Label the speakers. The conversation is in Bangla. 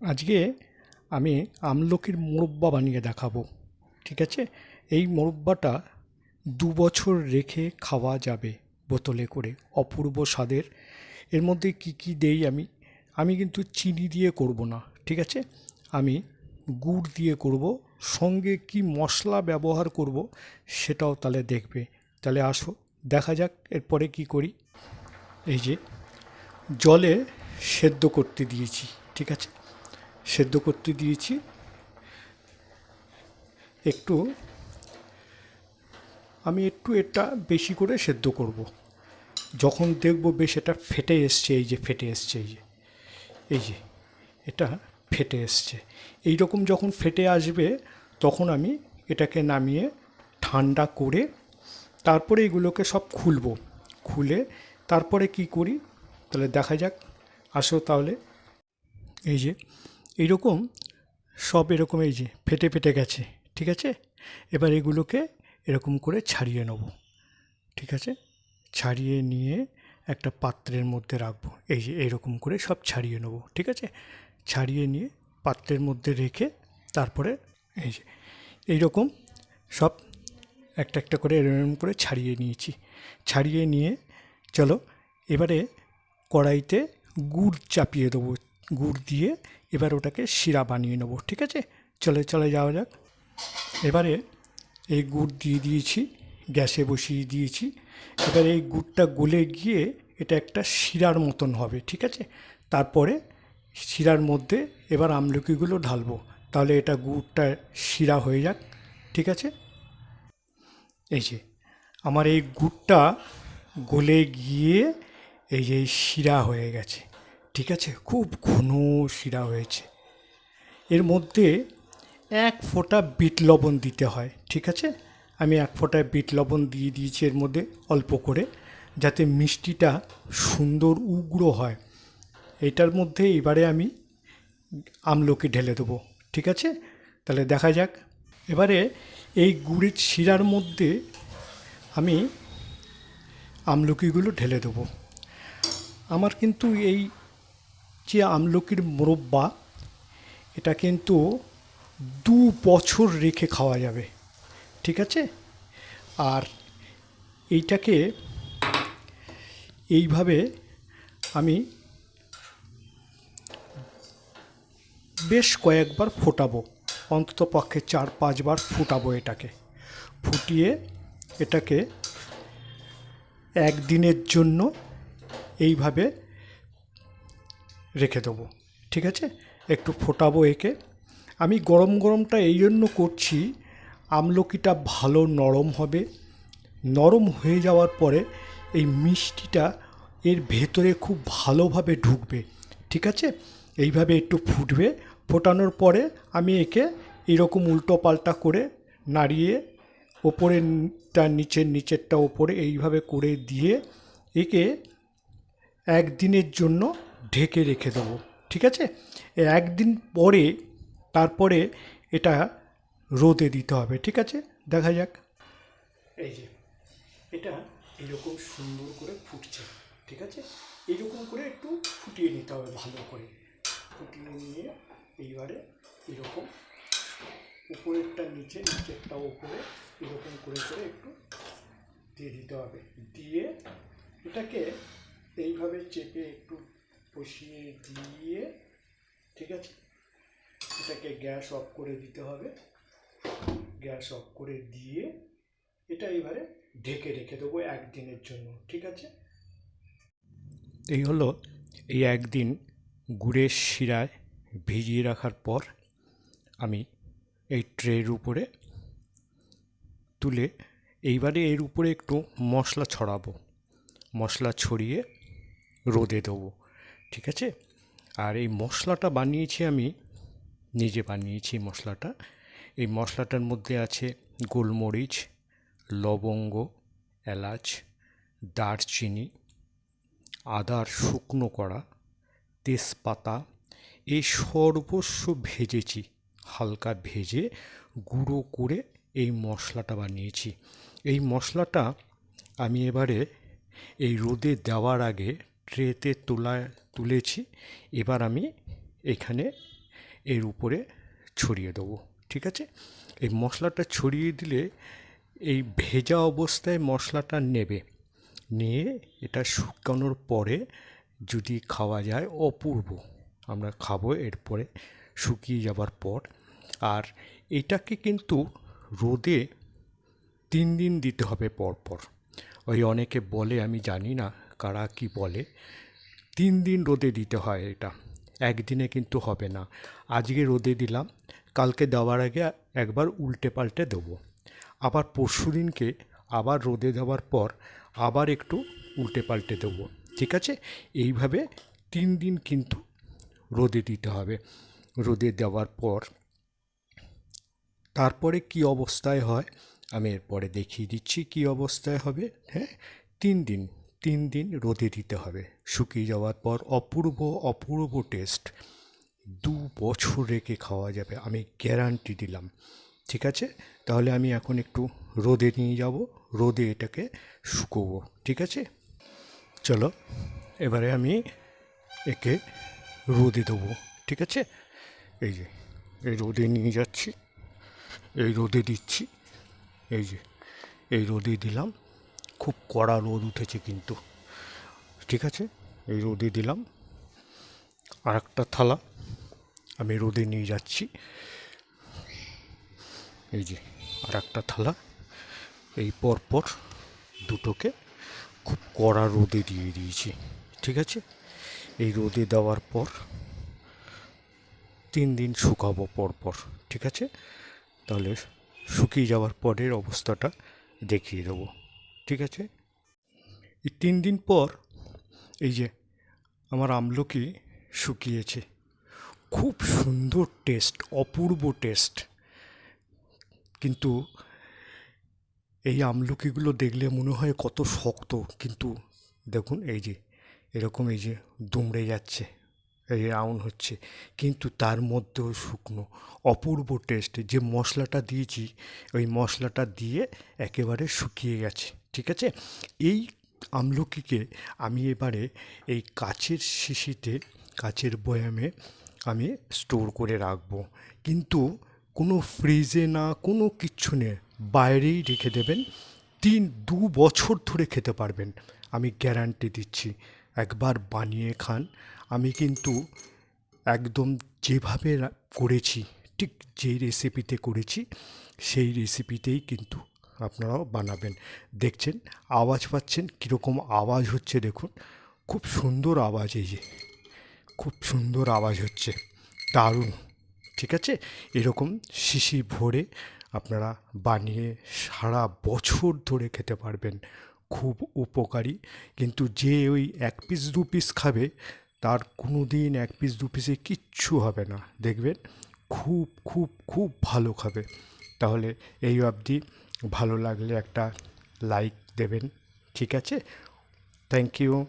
Speaker 1: আজকে আমি আমলকির মোরব্বা বানিয়ে দেখাবো, ঠিক আছে? এই মোরব্বাটা দু বছর রেখে খাওয়া যাবে বোতলে করে, অপূর্ব স্বাদের। এর মধ্যে কি কি দেই আমি? আমি কিন্তু চিনি দিয়ে করব না, ঠিক আছে? আমি গুড় দিয়ে করব, সঙ্গে কি মশলা ব্যবহার করব সেটাও তাহলে দেখবে। তাহলে আসো, দেখা যাক এরপরে কি করি। এই যে, জলে সেদ্ধ করতে দিয়েছি, ঠিক আছে? সেদ্ধ করতে দিয়েছি। একটু আমি একটু এটা বেশি করে সেদ্ধ করব। যখন দেখব বেশ এটা ফেটে এসছে, এই যে ফেটে এসছে, এই যে এই যে, এটা ফেটে এসছে। এই রকম যখন ফেটে আসবে, তখন আমি এটাকে নামিয়ে ঠান্ডা করে তারপরে এগুলোকে সব খুলবো। খুলে তারপরে কি করি? তাহলে দেখা যাক। আসো তাহলে। এই যে এইরকম সব এরকম এই যে ফেটে ফেটে গেছে, ঠিক আছে? এবার এগুলোকে এরকম করে ছাড়িয়ে নেব, ঠিক আছে? ছাড়িয়ে নিয়ে একটা পাত্রের মধ্যে রাখব, এই যে এইরকম করে সব ছাড়িয়ে নেব, ঠিক আছে? ছাড়িয়ে নিয়ে পাত্রের মধ্যে রেখে তারপরে এই যে এইরকম সব একটা একটা করে এরকম করে ছাড়িয়ে নিয়েছি। ছাড়িয়ে নিয়ে চলো এবারে কড়াইতে গুড় চাপিয়ে দেবো, গুড় দিয়ে এবার ওটাকে শিরা বানিয়ে নেব, ঠিক আছে? চলে চলে যাওয়া যাক। এবারে এই গুড় দিয়ে দিয়েছি, গ্যাসে বসিয়ে দিয়েছি। এবার এই গুড়টা গলে গিয়ে এটা একটা শিরার মতন হবে, ঠিক আছে? তারপরে শিরার মধ্যে এবার আমলকিগুলো ঢালবো, তাহলে এটা গুড়টা শিরা হয়ে যাক, ঠিক আছে? এই যে, আমার এই গুড়টা গলে গিয়ে এই যে শিরা হয়ে গেছে। ঠিক আছে? খুব ঘন শিরা হয়েছে। এর মধ্যে এক ফোঁটা বিট লবণ দিতে হয়, ঠিক আছে? আমি এক ফোঁটা বিট লবণ দিয়ে দিয়েছি এর মধ্যে অল্প করে, যাতে মিষ্টিটা সুন্দর উগ্র হয়। এটার মধ্যে এবারে আমি আমলকি ঢেলে দেবো, ঠিক আছে? তাহলে দেখা যাক। এবারে এই গুড়ের শিরার মধ্যে আমি আমলকিগুলো ঢেলে দেবো। আমার কিন্তু এই যে আমলকির মোরব্বা, এটা কিন্তু দু বছর রেখে খাওয়া যাবে। ঠিক আছে? আর এইটাকে এইভাবে আমি বেশ কয়েকবার ফোটাবো। অন্তত পক্ষে চার, পাঁচবার ফুটাবো এটাকে। ফুটিয়ে এটাকে একদিনের জন্য এইভাবে রেখে দেবো, ঠিক আছে? একটু ফোটাবো একে। আমি গরম গরমটা এই জন্য করছি, আমলকিটা ভালো নরম হবে। নরম হয়ে যাওয়ার পরে এই মিষ্টিটা এর ভেতরে খুব ভালোভাবে ঢুকবে, ঠিক আছে? এইভাবে একটু ফুটবে। ফোটানোর পরে আমি একে এরকম উল্টো পাল্টা করে নাড়িয়ে ওপরেরটা নিচের নিচেরটা ওপরে এইভাবে করে দিয়ে একে একদিনের জন্য ঢেকে রেখে দেবো, ঠিক আছে? একদিন পরে, তারপরে এটা রোদে দিতে হবে, ঠিক আছে? দেখা যাক। এই যে, এটা এরকম সুন্দর করে ফুটছে, ঠিক আছে? এরকম করে একটু ফুটিয়ে নিতে হবে ভালো করে। ফুটিয়ে নিয়ে এইবারে এরকম উপরেরটা নিচে নিচেরটা উপরে এরকম করে করে একটু দিয়ে দিতে হবে। দিয়ে এটাকে এইভাবে চেপে একটু বসিয়ে দিয়ে, ঠিক আছে? এটাকে গ্যাস অফ করে দিতে হবে। গ্যাস অফ করে দিয়ে এটা এবারে ঢেকে রেখে দেবো একদিনের জন্য, ঠিক আছে? এই হলো এই একদিন গুড়ের শিরায় ভিজিয়ে রাখার পর আমি এই ট্রের উপরে তুলে এইবারে এর উপরে একটু মশলা ছড়াবো। মশলা ছড়িয়ে রোদে দেবো। ঠিক আছে? আর এই মশলাটা বানিয়েছি আমি, নিজে বানিয়েছি মশলাটা। এই মশলাটার মধ্যে আছে গোলমরিচ, লবঙ্গ, এলাচ, দারচিনি আদার শুকনো করা তেজপাতা, এই সর্বস্ব ভেজেছি, হালকা ভেজে গুঁড়ো করে এই মশলাটা বানিয়েছি। এই মশলাটা আমি এবারে এই রোদে দেওয়ার আগে ট্রেতে তোলা, তুলেছি। এবার আমি এখানে এর উপরে ছড়িয়ে দেবো, ঠিক আছে? এই মশলাটা ছড়িয়ে দিলে এই ভেজা অবস্থায় মশলাটা নেবে। নিয়ে এটা শুকানোর পরে যদি খাওয়া যায় অপূর্ব। আমরা খাব এরপরে শুকিয়ে যাবার পর। আর এটাকে কিন্তু রোদে তিন দিন দিতে হবে পর পর ওই অনেকে বলে, আমি জানি না কারা কি বলে? তিন দিন রোদে দিতে হয় এটা। একদিনে কিন্তু হবে না। আজকে রোদে দিলাম, কালকে দেওয়ার আগে একবার উল্টে পাল্টে দেবো। আবার পরশু দিনকে আবার রোদে দেওয়ার পর আবার একটু উল্টে পাল্টে দেবো। ঠিক আছে? এইভাবে তিন দিন কিন্তু রোদে দিতে হবে। রোদে দেওয়ার পর তারপরে কি অবস্থায় হয়? আমি এরপরে দেখিয়ে দিচ্ছি কি অবস্থায় হবে। হ্যাঁ তিন দিন তিন দিন রোদে দিতে হবে। শুকিয়ে যাওয়ার পর অপূর্ব অপূর্ব টেস্ট দু বছর রেখে খাওয়া যাবে, আমি গ্যারান্টি দিলাম। ঠিক আছে? তাহলে আমি এখন একটু রোদে নিয়ে যাব, রোদে এটাকে শুকোবো। ঠিক আছে? চলো, এবারে আমি একে রোদে দেবো। ঠিক আছে? এই যে, এই রোদে নিয়ে যাচ্ছি, এই রোদে দিচ্ছি, এই যে, এই রোদে দিলাম। খুব কড়া রোদ উঠেছে কিন্তু। ঠিক আছে? এই রোদে দিলাম। আর একটা থালা আমি রোদে নিয়ে যাচ্ছি। এই যে আর একটা থালা। এই পরপর দুটোকে খুব কড়া রোদে দিয়ে দিয়েছি। ঠিক আছে? এই রোদে দেওয়ার পর তিন দিন শুকাবো পরপর। ঠিক আছে? তাহলে শুকিয়ে যাওয়ার পরের অবস্থাটা দেখিয়ে দেবো। ঠিক আছে? এই তিন দিন পর এই যে আমার আমলকি শুকিয়েছে। খুব সুন্দর টেস্ট, অপূর্ব টেস্ট। কিন্তু এই আমলকিগুলো দেখলে মনে হয় কত শক্ত, কিন্তু দেখুন এই যে, এরকম এই যে দুমড়ে যাচ্ছে, এই রাউন্ড হচ্ছে, কিন্তু তার মধ্যেও শুকনো, অপূর্ব টেস্ট। যে মশলাটা দিয়েছি, ওই মশলাটা দিয়ে একেবারে শুকিয়ে গেছে। ঠিক আছে? এই আমলকিকে আমি এবারে এই কাচের শিশিতে, কাচের বয়ামে আমি স্টোর করে রাখব। কিন্তু কোনো ফ্রিজে না, কোনো কিচ্ছু নেই। বাইরেই রেখে দেবেন। তিন, দু বছর ধরে খেতে পারবেন। আমি গ্যারান্টি দিচ্ছি। একবার বানিয়ে খান। আমি কিন্তু একদম যেভাবে করেছি, ঠিক যেই রেসিপিতে করেছি, সেই রেসিপিতেই কিন্তু আপনারাও বানাবেন। দেখছেন, আওয়াজ পাচ্ছেন, কীরকম আওয়াজ হচ্ছে দেখুন। খুব সুন্দর আওয়াজ এই যে। খুব সুন্দর আওয়াজ হচ্ছে। দারুণ। ঠিক আছে? এরকম শিশি ভরে আপনারা বানিয়ে সারা বছর ধরে খেতে পারবেন। খুব উপকারী। কিন্তু যে ওই এক পিস দু পিস খাবে, তার কোনো দিন এক পিস দু পিসে কিচ্ছু হবে না। দেখবেন? খুব খুব খুব ভালো খাবে। তাহলে এই অবধি ভালো লাগলে একটা লাইক দেবেন ঠিক আছে? Thank you